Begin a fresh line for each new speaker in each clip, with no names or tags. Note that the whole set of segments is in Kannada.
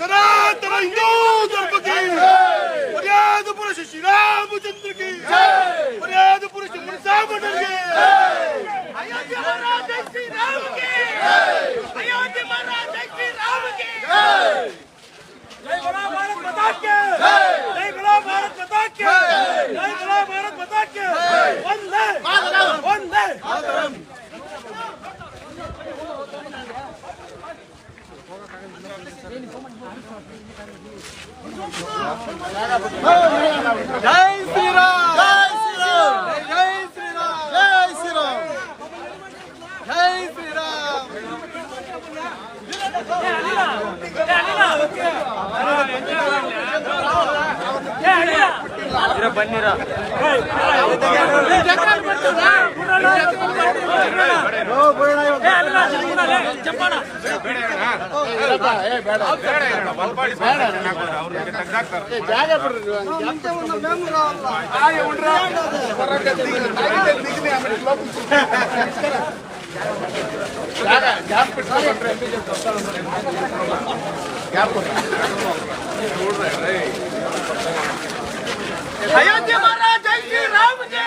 Сарата войну за Бакиев! По ряду пореши
Шираму Чандрики! По ряду пореши Мурсаму Чандрики! А я тебе
рады Шираму Чандрики! श्री
रिरा बन् ಅಯೋಧ್ಯೆ ಮಹಾರಾಜ್ ಜೈ ಶ್ರೀರಾಮ್ ಜೈ.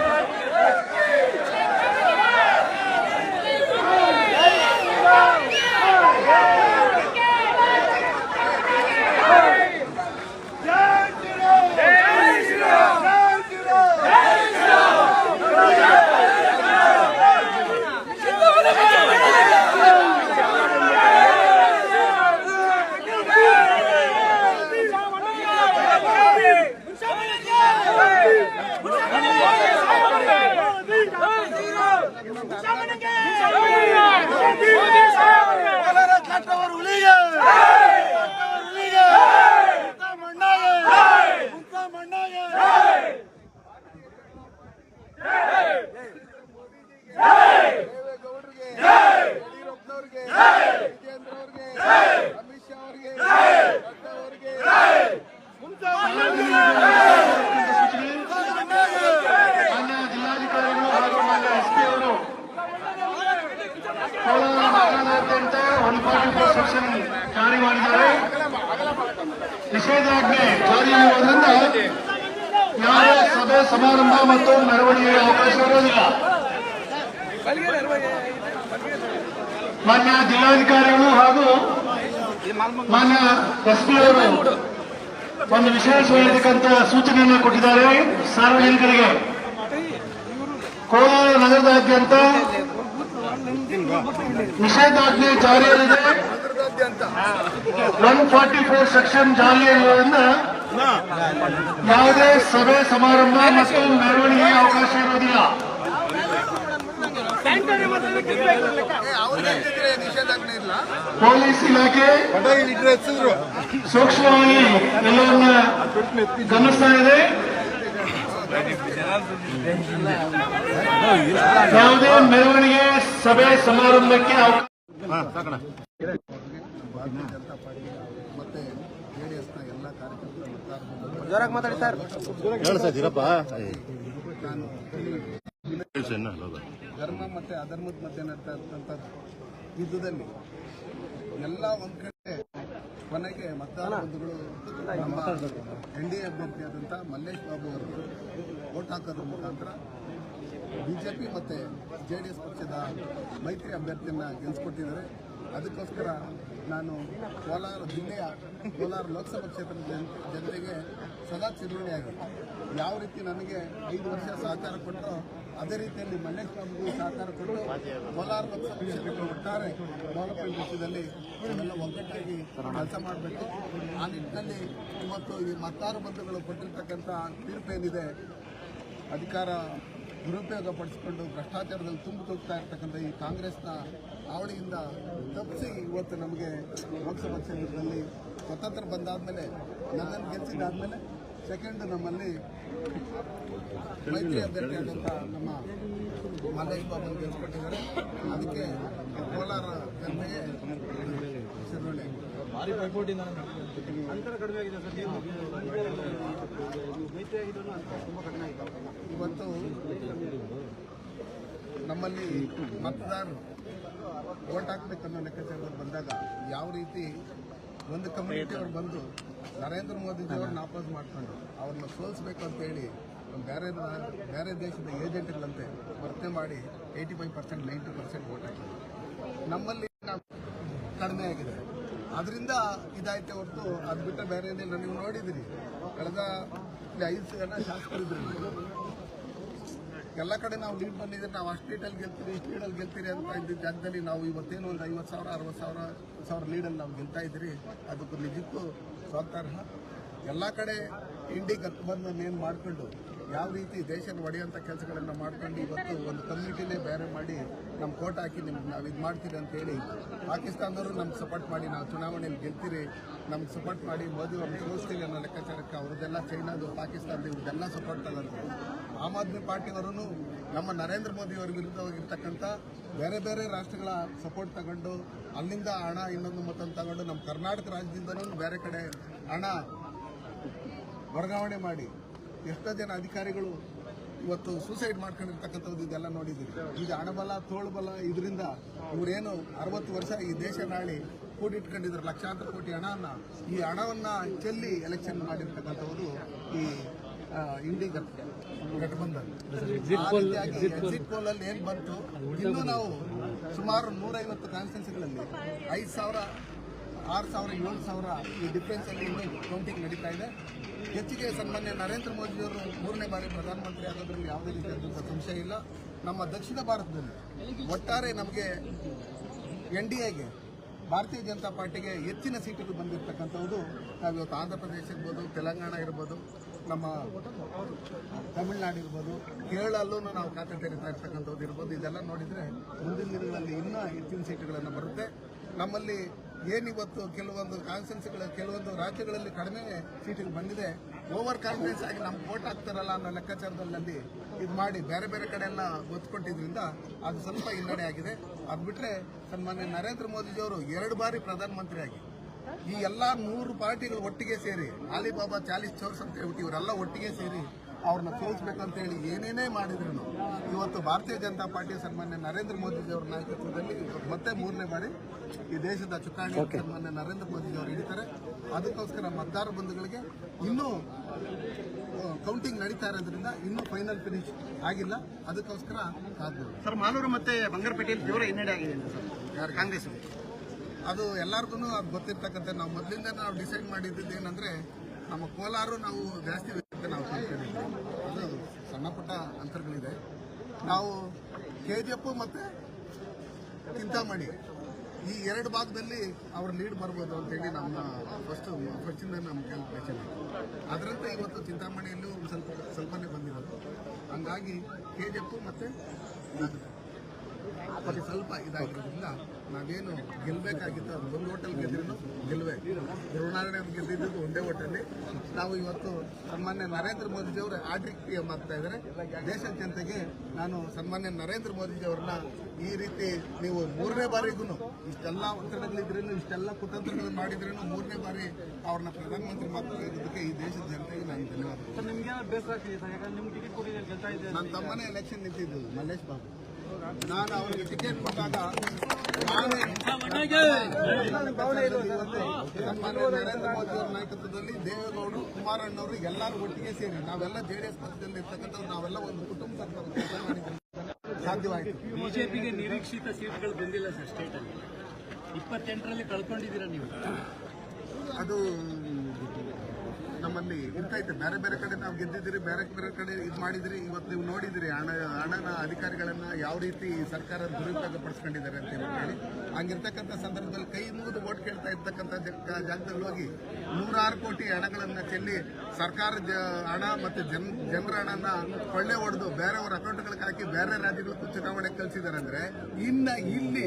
ಸಮಾರಂಭ ಮತ್ತು ಮೆರವಣಿಗೆಗೆ ಅವಕಾಶ ಇರೋದಿಲ್ಲ. ಮಾನ್ಯ ಜಿಲ್ಲಾಧಿಕಾರಿಗಳು ಹಾಗೂ ಮಾನ್ಯ ಎಸ್ ಪಿ ಅವರು ಒಂದು ವಿಶೇಷವಾಗಿರ್ತಕ್ಕಂಥ ಸೂಚನೆಯನ್ನು ಕೊಟ್ಟಿದ್ದಾರೆ ಸಾರ್ವಜನಿಕರಿಗೆ. ಕೋಲಾರ ನಗರದಾದ್ಯಂತ ನಿಷೇಧಾಜ್ಞೆ ಜಾರಿಯಲ್ಲಿದೆ. ಒನ್ ಫಾರ್ಟಿ ಫೋರ್ ಸೆಕ್ಷನ್ ಜಾರಿಯಲ್ಲಿರುವುದರಿಂದ ಯಾವುದೇ ಸಭೆ ಸಮಾರಂಭ ಮತ್ತು ಮೆರವಣಿಗೆ ಅವಕಾಶ ಇರುವುದಿಲ್ಲ. ಪೊಲೀಸ್ ಇಲಾಖೆ ಸೂಕ್ಷ್ಮವಾಗಿ ಎಲ್ಲವನ್ನ ಗಮನಿಸ್ತಾ ಇದೆ. ಯಾವುದೇ ಮೆರವಣಿಗೆ ಸಭೆ ಸಮಾರಂಭಕ್ಕೆ ಅವಕಾಶ
ಭಾರತೀಯ ಜನತಾ ಪಾರ್ಟಿ ಮತ್ತೆ ಜೆಡಿಎಸ್ನ ಎಲ್ಲ ಕಾರ್ಯಕರ್ತರು ನಾನು ಧರ್ಮ ಮತ್ತೆ ಅಧರ್ಮದ ಮತ್ತೆ ನಡ್ತಾ ಯುದ್ಧದಲ್ಲಿ ಎಲ್ಲ ಒಂದ್ ಕಡೆ ಕೊನೆಗೆ ಮತದಾರ ಬಂಧುಗಳು ನಮ್ಮ ಎನ್ ಡಿ ಎ ಅಭ್ಯರ್ಥಿಯಾದಂಥ ಮಲ್ಲೇಶ್ ಬಾಬು ಅವರು ವೋಟ್ ಹಾಕೋದ್ರ ಮುಖಾಂತರ ಬಿಜೆಪಿ ಮತ್ತೆ ಜೆ ಡಿ ಎಸ್ ಪಕ್ಷದ ಮೈತ್ರಿ ಅಭ್ಯರ್ಥಿಯನ್ನ ಗೆಲ್ಸ್ಕೊಟ್ಟಿದ್ದಾರೆ. ಅದಕ್ಕೋಸ್ಕರ ನಾನು ಕೋಲಾರ ಜಿಲ್ಲೆಯ ಕೋಲಾರ ಲೋಕಸಭಾ ಕ್ಷೇತ್ರದ ಜನ ಜನತೆಗೆ ಸದಾ ಚಿರುಣಿಯಾಗಿ ಯಾವ ರೀತಿ ನನಗೆ ಐದು ವರ್ಷ ಸಹಕಾರ ಕೊಟ್ಟರೋ ಅದೇ ರೀತಿಯಲ್ಲಿ ಮಲ್ಲೇಶ್ ಸಹಕಾರ ಕೊಟ್ಟು ಕೋಲಾರ ಲೋಕಸಭಾ ಕ್ಷೇತ್ರದ ಒಟ್ಟಾರೆ ಡೆವಲಪ್ಮೆಂಟ್ ವಿಷಯದಲ್ಲಿ ನಾವೆಲ್ಲ ಒಗ್ಗಟ್ಟಾಗಿ ಕೆಲಸ ಮಾಡಬೇಕು. ಆ ನಿಟ್ಟಿನಲ್ಲಿ ಇವತ್ತು ಈ ಮತ್ತಾರು ಬಂಧುಗಳು ಕೊಟ್ಟಿರ್ತಕ್ಕಂಥ ತೀರ್ಪೇನಿದೆ. ಅಧಿಕಾರ ದುರುಪಯೋಗ ಪಡಿಸ್ಕೊಂಡು ಭ್ರಷ್ಟಾಚಾರದಲ್ಲಿ ತುಂಬಿ ತುಳುಕ್ತಾ ಇರ್ತಕ್ಕಂಥ ಈ ಕಾಂಗ್ರೆಸ್ನ ಆವಳಿಯಿಂದ ತಪ್ಪಿಸಿ ಇವತ್ತು ನಮಗೆ ಲೋಕಸಭಾ ಕ್ಷೇತ್ರದಲ್ಲಿ ಸ್ವತಂತ್ರ ಬಂದಾದಮೇಲೆ ನನ್ನನ್ನು ಗೆಲ್ಲಿಸಿದಾದ್ಮೇಲೆ ಸೆಕೆಂಡ್ ನಮ್ಮಲ್ಲಿ ಮೈತ್ರಿ ಅಭ್ಯರ್ಥಿ ಆದಂಥ ನಮ್ಮ ಮಲ್ಲೇಶ್ ಬಾಬು ಗೆಲ್ಸ್ಕೊಟ್ಟಿದ್ದಾರೆ ಅದಕ್ಕೆ ಕೋಲಾರ ಜನತೆಗೆ
ಭಾರಿ ಪೈಪೋಟಿ ಅಂತರ ಕಡಿಮೆ ಆಗಿದೆ
ಇವತ್ತು ನಮ್ಮಲ್ಲಿ ಮತದಾರರು ಓಟ್ ಹಾಕ್ಬೇಕನ್ನೋ ಲೆಕ್ಕಾಚಾರದಲ್ಲಿ ಬಂದಾಗ ಯಾವ ರೀತಿ ಒಂದು ಕಮ್ಯುನಿಟಿ ಅವ್ರು ಬಂದು ನರೇಂದ್ರ ಮೋದಿಜಿ ಅವ್ರನ್ನ ಆಪೋಸ್ ಮಾಡ್ಕೊಂಡು ಅವ್ರನ್ನ ಸೋಲಿಸ್ಬೇಕು ಅಂತ ಹೇಳಿ ಬೇರೆ ಬೇರೆ ದೇಶದ ಏಜೆಂಟ್ಗಳಂತೆ ವರ್ತನೆ ಮಾಡಿ eighty five percent ninety percent vote ಹಾಕಿದ್ರು. ನಮ್ಮಲ್ಲಿ ಕಡಿಮೆ ಆಗಿದೆ. ಅದರಿಂದ ಇದಾಯ್ತೆ ಹೊರತು ಅದು ಬಿಟ್ಟರೆ ಬೇರೆ ಏನಿಲ್ಲ. ನೀವು ನೋಡಿದಿರಿ, ಕಳೆದ ಐದು ಜನ ಶಾಸಕರಿದ್ರು. ಎಲ್ಲ ಕಡೆ ನಾವು ಲೀಡ್ ಬಂದಿದ್ರೆ ನಾವು ಅಷ್ಟು ಲೀಡಲ್ಲಿ ಗೆಲ್ತೀರಿ ಇಷ್ಟು ಲೀಡಲ್ಲಿ ಗೆಲ್ತೀರಿ ಅಂತ ಇದ್ದ ಜಾಗದಲ್ಲಿ ನಾವು ಇವತ್ತೇನು ಒಂದು ಐವತ್ತು ಸಾವಿರ, ಅರವತ್ತು ಸಾವಿರ ಸಾವಿರ ಲೀಡಲ್ಲಿ ನಾವು ಗೆಲ್ತಾ ಇದ್ದೀರಿ. ಅದಕ್ಕೂ ನಿಜಕ್ಕೂ ಸ್ವಾತಾರ್ಹ ಎಲ್ಲ ಕಡೆ ಇಂಡಿ ಗತ್ಬಂಧನ ಏನು ಮಾಡ್ಕೊಂಡು ಯಾವ ರೀತಿ ದೇಶನ ಒಡೆಯುವಂಥ ಕೆಲಸಗಳನ್ನು ಮಾಡ್ಕೊಂಡು ಇವತ್ತು ಒಂದು ಕಮ್ಯುನಿಟಿನೇ ಬೇರೆ ಮಾಡಿ ನಮ್ಮ ಕೋಟ್ ಹಾಕಿ ನಿಮ್ಗೆ ನಾವು ಇದು ಮಾಡ್ತೀರಿ ಅಂತೇಳಿ ಪಾಕಿಸ್ತಾನದವರು ನಮ್ಗೆ ಸಪೋರ್ಟ್ ಮಾಡಿ ನಾವು ಚುನಾವಣೆಯಲ್ಲಿ ಗೆಲ್ತೀರಿ, ನಮ್ಗೆ ಸಪೋರ್ಟ್ ಮಾಡಿ ಮೋದಿ ಅವ್ರನ್ನ ಸೋಲಿಸ್ತೀವಿ ಅನ್ನೋ ಲೆಕ್ಕಾಚಾರಕ್ಕೆ ಅವ್ರದ್ದೆಲ್ಲ ಚೈನಾದು, ಪಾಕಿಸ್ತಾನದ ಇವ್ರದ್ದೆಲ್ಲ ಸಪೋರ್ಟ್ ತಗೊಂಡ್ರು ಆಮ್ ಆದ್ಮಿ ಪಾರ್ಟಿಯವರೂ ನಮ್ಮ ನರೇಂದ್ರ ಮೋದಿ ಅವರ ವಿರುದ್ಧವಾಗಿರ್ತಕ್ಕಂಥ ಬೇರೆ ಬೇರೆ ರಾಷ್ಟ್ರಗಳ ಸಪೋರ್ಟ್ ತಗೊಂಡು ಅಲ್ಲಿಂದ ಹಣ ಇನ್ನೊಂದು ಮತ್ತೊಂದು ತಗೊಂಡು ನಮ್ಮ ಕರ್ನಾಟಕ ರಾಜ್ಯದಿಂದಲೂ ಬೇರೆ ಕಡೆ ಹಣ ವರ್ಗಾವಣೆ ಮಾಡಿ ಎಷ್ಟೋ ಜನ ಅಧಿಕಾರಿಗಳು ಇವತ್ತು ಸೂಸೈಡ್ ಮಾಡ್ಕೊಂಡಿರ್ತಕ್ಕಂಥದ್ದು ಇದೆಲ್ಲ ನೋಡಿದ್ದೀವಿ. ಇದು ಹಣಬಲ ತೋಳುಬಲ ಇದರಿಂದ ಇವರೇನು ಅರವತ್ತು ವರ್ಷ ಈ ದೇಶ ನಾಳಿ ಕೂಡಿಟ್ಕೊಂಡಿದ್ರು. ಲಕ್ಷಾಂತರ ಕೋಟಿ ಹಣವನ್ನು ಈ ಹಣವನ್ನು ಚೆಲ್ಲಿ ಎಲೆಕ್ಷನ್ ಮಾಡಿರ್ತಕ್ಕಂಥದ್ದು ಈ ಇಂಡಿ ಗಠಬಂಧನ್. ಎಕ್ಸಿಟ್ ಪೋಲ್ ಅಲ್ಲಿ ಏನ್ ಬಂತು? ಇನ್ನು ನಾವು ಸುಮಾರು ನೂರೈವತ್ತು ಕಾನ್ಸ್ಟಿಟ್ಯೂನ್ಸಿಗಳಲ್ಲಿ ಐದು ಸಾವಿರ ಆರು ಸಾವಿರ ಏಳು ಸಾವಿರ ಈ ಡಿಫ್ರೆನ್ಸ್ ಅಲ್ಲಿ ಇನ್ನೂ ಕೌಂಟಿಂಗ್ ನಡೀತಾ ಇದೆ. ಹೆಚ್ಚಿಗೆ ಸನ್ಮಾನ್ಯ ನರೇಂದ್ರ ಮೋದಿಯವರು ಮೂರನೇ ಬಾರಿ ಪ್ರಧಾನಮಂತ್ರಿ ಆಗೋದ್ರಲ್ಲಿ ಯಾವುದೇ ರೀತಿಯಾದಂಥ ಸಂಶಯ ಇಲ್ಲ. ನಮ್ಮ ದಕ್ಷಿಣ ಭಾರತದಲ್ಲಿ ಒಟ್ಟಾರೆ ನಮಗೆ ಎನ್ ಡಿ ಎಗೆ ಭಾರತೀಯ ಜನತಾ ಪಾರ್ಟಿಗೆ ಹೆಚ್ಚಿನ ಸೀಟುಗಳು ಬಂದಿರತಕ್ಕಂಥದ್ದು ನಾವು ಇವತ್ತು ಆಂಧ್ರ ಪ್ರದೇಶ ಇರ್ಬೋದು, ತೆಲಂಗಾಣ ಇರ್ಬೋದು, ನಮ್ಮ ತಮಿಳ್ನಾಡು ಇರ್ಬೋದು ಕೇರಳಲ್ಲೂ ನಾವು ಖಾತೆ ತೆರೀತಾ ಇರ್ತಕ್ಕಂಥದ್ದು ಇರ್ಬೋದು. ಇದೆಲ್ಲ ನೋಡಿದರೆ ಮುಂದಿನ ದಿನಗಳಲ್ಲಿ ಇನ್ನೂ ಹೆಚ್ಚಿನ ಸೀಟುಗಳನ್ನು ಬರುತ್ತೆ. ನಮ್ಮಲ್ಲಿ ಏನಿವತ್ತು ಕೆಲವೊಂದು ಕಾನ್ಸ್ಟೆನ್ಸಿಗಳ ಕೆಲವೊಂದು ರಾಜ್ಯಗಳಲ್ಲಿ ಕಡಿಮೆ ಸೀಟಿಗೆ ಬಂದಿದೆ. ಓವರ್ ಕಾನ್ಫಿಡೆನ್ಸ್ ಆಗಿ ನಮ್ಗೆ ವೋಟ್ ಹಾಕ್ತಾರಲ್ಲ ಅನ್ನೋ ಲೆಕ್ಕಾಚಾರದಲ್ಲಿ ಇದು ಮಾಡಿ ಬೇರೆ ಬೇರೆ ಕಡೆ ಎಲ್ಲ ಒತ್ಕೊಟ್ಟಿದ್ರಿಂದ ಅದು ಸ್ವಲ್ಪ ಹಿನ್ನಡೆ ಆಗಿದೆ. ಅದು ಬಿಟ್ಟರೆ ಸನ್ಮಾನ್ಯ ನರೇಂದ್ರ ಮೋದಿಜಿಯವರು ಎರಡು ಬಾರಿ ಪ್ರಧಾನಮಂತ್ರಿಯಾಗಿ ಈ ಎಲ್ಲ ನೂರು ಪಾರ್ಟಿಗಳು ಒಟ್ಟಿಗೆ ಸೇರಿ, ಅಲಿಬಾಬಾ ಚಾಲಿಸ್ ಚೌರ್ಸ್ ಅಂತ ಹೇಳ್ಬಿಟ್ಟು ಇವರೆಲ್ಲ ಒಟ್ಟಿಗೆ ಸೇರಿ ಅವ್ರನ್ನ ಸೋಲಿಸ್ಬೇಕಂತ ಅಂತ ಹೇಳಿ ಏನೇನೇ ಮಾಡಿದ್ರು ಇವತ್ತು ಭಾರತೀಯ ಜನತಾ ಪಾರ್ಟಿ ಸನ್ಮಾನ್ಯ ನರೇಂದ್ರ ಮೋದಿಜಿಯವರ ನಾಯಕತ್ವದಲ್ಲಿ ಮತ್ತೆ ಮೂರನೇ ಬಾರಿ ಈ ದೇಶದ ಚುಕ್ಕಾಣಿ ಸನ್ಮಾನ್ಯ ನರೇಂದ್ರ ಮೋದಿಜಿಯವರು ಹಿಡಿತಾರೆ. ಅದಕ್ಕೋಸ್ಕರ ಮತದಾರ ಬಂಧುಗಳಿಗೆ ಇನ್ನೂ ಕೌಂಟಿಂಗ್ ನಡೀತಾ ಇರೋದ್ರಿಂದ ಇನ್ನೂ ಫೈನಲ್ ಫಿನಿಶ್ ಆಗಿಲ್ಲ. ಅದಕ್ಕೋಸ್ಕರ ಸಾಧ್ಯ
ಸರ್ ಮಾಲೂರು ಮತ್ತೆ ಬಂಗಾರಪೇಟೆಯಲ್ಲಿ ಜೋರ ಹಿನ್ನಡೆ ಆಗಿದೆ
ಯಾರು? ಕಾಂಗ್ರೆಸ್ ಅದು ಎಲ್ಲರಿಗೂ ಅದು ಗೊತ್ತಿರ್ತಕ್ಕಂಥ ನಾವು ಮೊದಲಿಂದ ನಾವು ಡಿಸೈಡ್ ಮಾಡಿದ್ದು ಏನಂದ್ರೆ ನಮ್ಮ ಕೋಲಾರು ನಾವು ಜಾಸ್ತಿ ವ್ಯಕ್ತಿ ನಾವು ತಿಳ್ಕೊಂಡಿದ್ವಿ ಅದು ಸಣ್ಣ ಪುಟ್ಟ ನಾವು ಕೆ ಜಿ ಎಫ್ ಮತ್ತೆ ಚಿಂತಾಮಣಿ. ಈ ಎರಡು ಭಾಗದಲ್ಲಿ ಅವ್ರ ಲೀಡ್ ಬರ್ಬೋದು ಅಂತೇಳಿ ನಮ್ಮ ಫಸ್ಟ್ ಫಸ್ಟಿಂದ ನಮ್ಮ ಕ್ಯಾಲ್ಕುಲೇಷನ್ ಅದರಂತೆ ಇವತ್ತು ಚಿಂತಾಮಣಿಯಲ್ಲೂ ಒಂದು ಸ್ವಲ್ಪ, ಸ್ವಲ್ಪನೇ ಬಂದಿರೋದು. ಹಂಗಾಗಿ ಕೆ ಜಿ ಎಫ್ ಮತ್ತೆ ಸ್ವಲ್ಪ ಇದಾಗಿರೋದ್ರಿಂದ ನಾವೇನು ಗೆಲ್ಲಬೇಕಾಗಿತ್ತು ಅದು. ಒಂದು ಹೋಟೆಲ್ ಗೆದ್ರು ಗೆಲ್ಲುವೆ ಧ್ರುವನಾರಾಯಣ ಗೆದ್ದಿದ್ದು ಒಂದೇ ಹೋಟೆಲ್ ನಾವು ಇವತ್ತು ಸನ್ಮಾನ್ಯ ನರೇಂದ್ರ ಮೋದಿಜಿಯವರು ಎಂ ಆಗ್ತಾ ಇದ್ದಾರೆ. ದೇಶದ ಜನತೆಗೆ ನಾನು ಸನ್ಮಾನ್ಯ ನರೇಂದ್ರ ಮೋದಿಜಿ ಅವ್ರನ್ನ ಈ ರೀತಿ ನೀವು ಮೂರನೇ ಬಾರಿಗೂ ಇಷ್ಟೆಲ್ಲ ಒತ್ತಡಗಳಿದ್ರೇನು ಇಷ್ಟೆಲ್ಲ ಕುತಂತ್ರಗಳನ್ನು ಮಾಡಿದ್ರೇನು ಮೂರನೇ ಬಾರಿ ಅವ್ರನ್ನ ಪ್ರಧಾನಮಂತ್ರಿ ಮಾಡ್ತಿದ್ದಕ್ಕೆ ಈ ದೇಶದ ಜನತೆಗೆ ನಾನು ಧನ್ಯವಾದ ನನ್ನ ತಮ್ಮನೇ ಎಲೆಕ್ಷನ್ ನಿಂತಿದ್ದು ಮಲ್ಲೇಶ್ ಬಾಬು. ನಾನು ಅವರಿಗೆ ಟಿಕೆಟ್ ಕೊಟ್ಟಾಗ ನಾನು ನರೇಂದ್ರ ಮೋದಿ ಅವರ ನಾಯಕತ್ವದಲ್ಲಿ ದೇವೇಗೌಡರು ಕುಮಾರಣ್ಣವರು ಎಲ್ಲರೂ ಒಟ್ಟಿಗೆ ಸೇರಿ ನಾವೆಲ್ಲ ಜೆಡಿಎಸ್ ಪಕ್ಷದಲ್ಲಿ ಇರ್ತಕ್ಕಂಥವ್ರು ನಾವೆಲ್ಲ ಒಂದು ಕುಟುಂಬ ಸಾಧ್ಯವಾಯಿತು.
ಬಿಜೆಪಿಗೆ ನಿರೀಕ್ಷಿತ ಸೀಟ್ಗಳು ಬಂದಿಲ್ಲ ಸರ್ ಸ್ಟೇಟ್ ಅಲ್ಲಿ. ಇಪ್ಪತ್ತೆಂಟರಲ್ಲಿ ಕಳ್ಕೊಂಡಿದ್ದೀರಾ ನೀವು?
ಅದು ನಮ್ಮಲ್ಲಿ ಇರ್ತೈತೆ ಬೇರೆ ಬೇರೆ ಕಡೆ ನಾವು ಗೆದ್ದಿದ್ದೀರಿ, ಬೇರೆ ಬೇರೆ ಕಡೆ ಇದು ಮಾಡಿದಿರಿ ಇವತ್ತು ನೀವು ನೋಡಿದಿರಿ ಹಣ, ಹಣನ ಅಧಿಕಾರಿಗಳನ್ನ ಯಾವ ರೀತಿ ಸರ್ಕಾರ ದುರುಪಯೋಗ ಪಡಿಸ್ಕೊಂಡಿದ್ದಾರೆ ಅಂತ ಹೇಳಿ. ಹಂಗಿರ್ತಕ್ಕಂಥ ಸಂದರ್ಭದಲ್ಲಿ ಕೈ ಮುಗಿದು ಓಟ್ ಕೇಳ್ತಾ ಇರ್ತಕ್ಕಂಥ ಜಗ- ಜಾಗದಲ್ಲಿ ಹೋಗಿ ನೂರಾರು ಕೋಟಿ ಹಣಗಳನ್ನ ಚೆಲ್ಲಿ ಸರ್ಕಾರ ಹಣ ಮತ್ತು ಜನ, ಜನರ ಹಣನ ಕೊಳ್ಳೆ ಹೊಡೆದು ಬೇರೆಯವ್ರ ಅಕೌಂಟ್ಗಳಿಗೆ ಹಾಕಿ ಬೇರೆ ರಾಜ್ಯಗಳಿಗೆ ಚುನಾವಣೆ ಕಳಿಸಿದ್ದಾರೆ ಅಂದ್ರೆ ಇನ್ನ ಇಲ್ಲಿ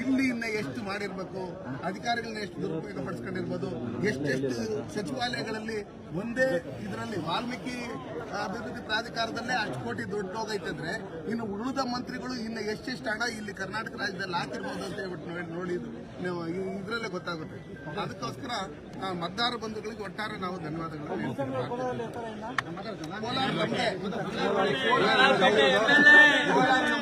ಇಲ್ಲಿ ಇನ್ನ ಎಷ್ಟು ಮಾಡಿರ್ಬೇಕು ಅಧಿಕಾರಿಗಳನ್ನ ಎಷ್ಟು ದುರುಪಯೋಗ ಪಡಿಸ್ಕೊಂಡಿರ್ಬೋದು ಎಷ್ಟೆಷ್ಟು ಸಚಿವಾಲಯಗಳಲ್ಲಿ ಒಂದೇ ಇದರಲ್ಲಿ ವಾಲ್ಮೀಕಿ ಅಭಿವೃದ್ಧಿ ಪ್ರಾಧಿಕಾರದಲ್ಲೇ ಅಷ್ಟು ಕೋಟಿ ದುಡ್ಡು ಹೋಗೈತಂದ್ರೆ ಇನ್ನು ಉಳಿದ ಮಂತ್ರಿಗಳು ಇನ್ನು ಎಷ್ಟೆಷ್ಟು ಹಣ ಇಲ್ಲಿ ಕರ್ನಾಟಕ ರಾಜ್ಯದಲ್ಲಿ ಹಾಕಿರ್ಬೋದು ಅಂತ ಹೇಳ್ಬಿಟ್ಟು ನೋಡಿ ಇದರಲ್ಲೇ ಗೊತ್ತಾಗುತ್ತೆ. ಅದಕ್ಕೋಸ್ಕರ ಮತದಾರ ಬಂಧುಗಳಿಗೆ ಒಟ್ಟಾರೆ ನಾವು ಧನ್ಯವಾದಗಳು. ಕೋಲಾರ